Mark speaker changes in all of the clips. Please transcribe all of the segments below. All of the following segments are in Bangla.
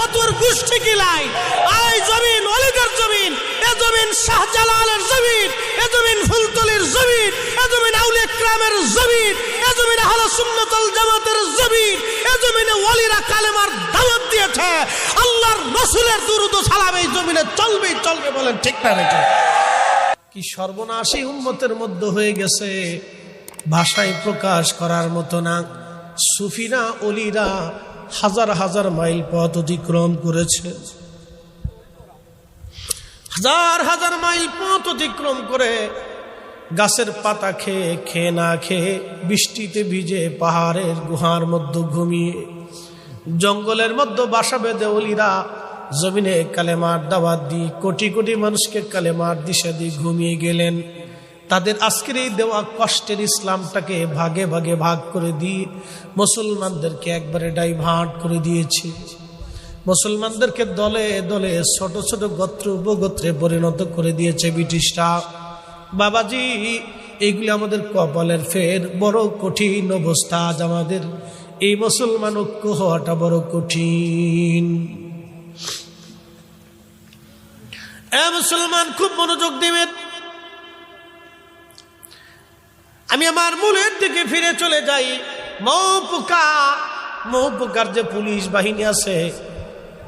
Speaker 1: ফতুর গোষ্ঠী কিলাই আই জমিন অলিগের জমিন, এ জমিন শাহজালালের জমিন, এ জমিন ফুলতলির জমিন, এ জমিন আউলিয়া ক্রামের জমিন, এ জমিন আহলে সুন্নতুল জামাতের জমিন, এ জমিনে ওলিরা কালেমার দাওয়াত দিয়েছে। আল্লাহর রসুলের দুরুদ সালাম এই জমিনে চলবেই চলবে বলেন ঠিক না বেটা কি সর্বনাশী উম্মতের মধ্যে হয়ে গেছে, ভাষায় প্রকাশ করার মতো না। সুফিনা অলিরা হাজার হাজার মাইল পথ অতিক্রম করেছে। হাজার হাজার মাইল পথ অতিক্রম করে গাছের পাতা খেয়ে খেয়ে না খেয়ে বৃষ্টিতে ভিজে পাহাড়ের গুহার মধ্যে ঘুমিয়ে, জঙ্গলের মধ্যে বাসা বেঁধে অলিরা জমিনে কালেমার দাওয়াত দি কোটি কোটি মানুষকে কালেমার দিশা দিয়ে ঘুমিয়ে গেলেন। তাদের আজকের এই দেওয়া কষ্টের ইসলামটাকে ভাগে ভাগে ভাগ করে দিয়ে মুসলমানদেরকে একবারে ডাইভার্ট করে দিয়েছে। মুসলমানদেরকে দলে দলে ছোট ছোট গোত্র উপগোত্রে পরিণত করে দিয়েছে ব্রিটিশরা। বাবাজি, এইগুলি আমাদের কপালের ফের বড় কঠিন অবস্থা আজ আমাদের। এই মুসলমান ঐক্য হওয়াটা বড় কঠিন। মুসলমান, খুব মনোযোগ দেবেন। আমি আমার মূলের দিকে ফিরে চলে যাই। মৌপোকা মৌপোকার যে পুলিশ বাহিনী আছে?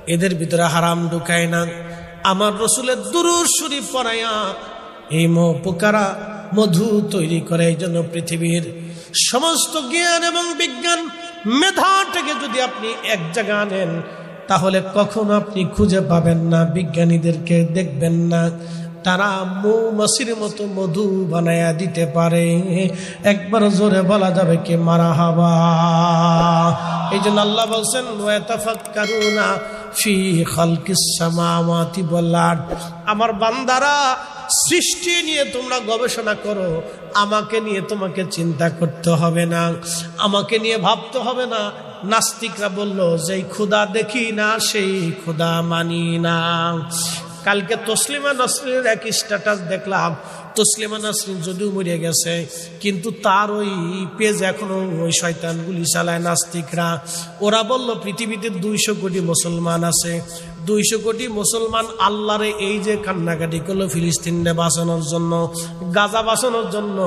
Speaker 1: এদের ভিতরে হারাম ঢুকায় না। আমার রসুলের দুরুর শরীফ পড়াইয়া এই মৌপোকারা মধু তৈরি করে এই জন্য পৃথিবীর সমস্ত জ্ঞান এবং বিজ্ঞান মেধাটাকে যদি আপনি এক জায়গা আনেন, তাহলে কখনো আপনি খুঁজে পাবেন না, বিজ্ঞানীদেরকে দেখবেন না। তারা মৌমাছির মতো মধু বানায়া দিতে পারে। একবার জোরে বলা যাবে কে মারা হাবা। এই জন্য আল্লাহ বলছেন, ওয়াতাফাক্কারুনা ফি খালকিস সামাওয়াতি ওয়াল আরদ। আমার বান্দারা সৃষ্টি নিয়ে তোমরা গবেষণা করো, আমাকে নিয়ে তোমাকে চিন্তা করতে হবে না, আমাকে নিয়ে ভাবতে হবে না। নাস্তিকরা বলল, যেই ক্ষুদা দেখি না, সেই ক্ষুদা মানি না। কালকে তসলিমা নসরিনের এক স্ট্যাটাস দেখলাম। তসলিমা নসরিন যদিও মরে গেছে, কিন্তু তার ওই পেজ এখনও ওই শয়তানগুলি চালায়, নাস্তিকরা। ওরা বলল, পৃথিবীতে দুইশো কোটি মুসলমান আছে। দুইশো কোটি মুসলমান আল্লাহরে এই যে কান্নাকাটি করল ফিলিস্তিনে বাঁচানোর জন্য, গাজা বাঁচানোর জন্য,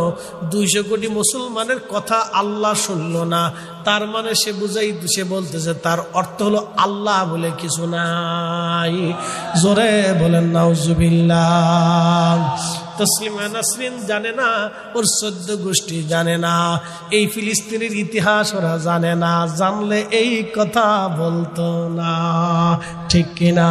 Speaker 1: দুইশো কোটি মুসলমানের কথা আল্লাহ শুনল না। তার মানে সে বুঝাই, সে বলতেছে, তার অর্থ হলো আল্লাহ বলে কিছু নাই। জোরে বলেন, নাউজুবিল্লাহ। তসলিমা নাসরিন জানে না, ওর সদ্য গোষ্ঠী জানে না, এই ফিলিস্তিনের ইতিহাস ওরা জানে না, জানলে এই কথা বলতো না, ঠিক কিনা?